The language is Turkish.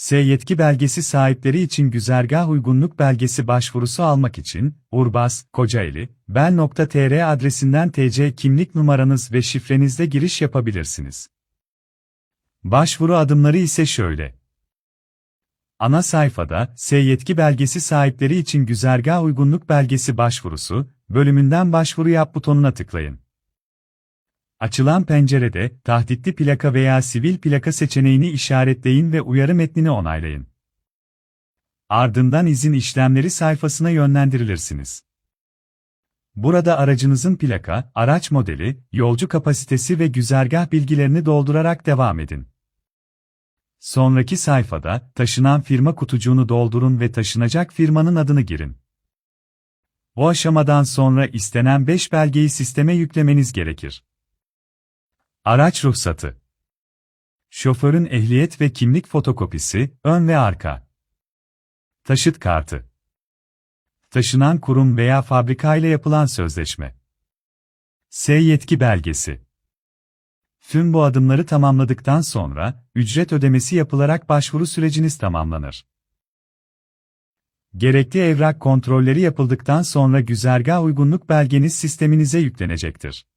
S yetki belgesi sahipleri için güzergah uygunluk belgesi başvurusu almak için Urbas, Kocaeli, bel.tr adresinden TC kimlik numaranız ve şifrenizle giriş yapabilirsiniz. Başvuru adımları ise şöyle. Ana sayfada, S yetki belgesi sahipleri için güzergah uygunluk belgesi başvurusu, bölümünden başvuru yap butonuna tıklayın. Açılan pencerede, tahditli plaka veya sivil plaka seçeneğini işaretleyin ve uyarı metnini onaylayın. Ardından izin işlemleri sayfasına yönlendirilirsiniz. Burada aracınızın plaka, araç modeli, yolcu kapasitesi ve güzergah bilgilerini doldurarak devam edin. Sonraki sayfada, taşınan firma kutucuğunu doldurun ve taşınacak firmanın adını girin. O aşamadan sonra istenen 5 belgeyi sisteme yüklemeniz gerekir. Araç ruhsatı. Şoförün ehliyet ve kimlik fotokopisi, ön ve arka. Taşıt kartı. Taşınan kurum veya fabrika ile yapılan sözleşme. S yetki belgesi. Tüm bu adımları tamamladıktan sonra, ücret ödemesi yapılarak başvuru süreciniz tamamlanır. Gerekli evrak kontrolleri yapıldıktan sonra güzergah uygunluk belgeniz sisteminize yüklenecektir.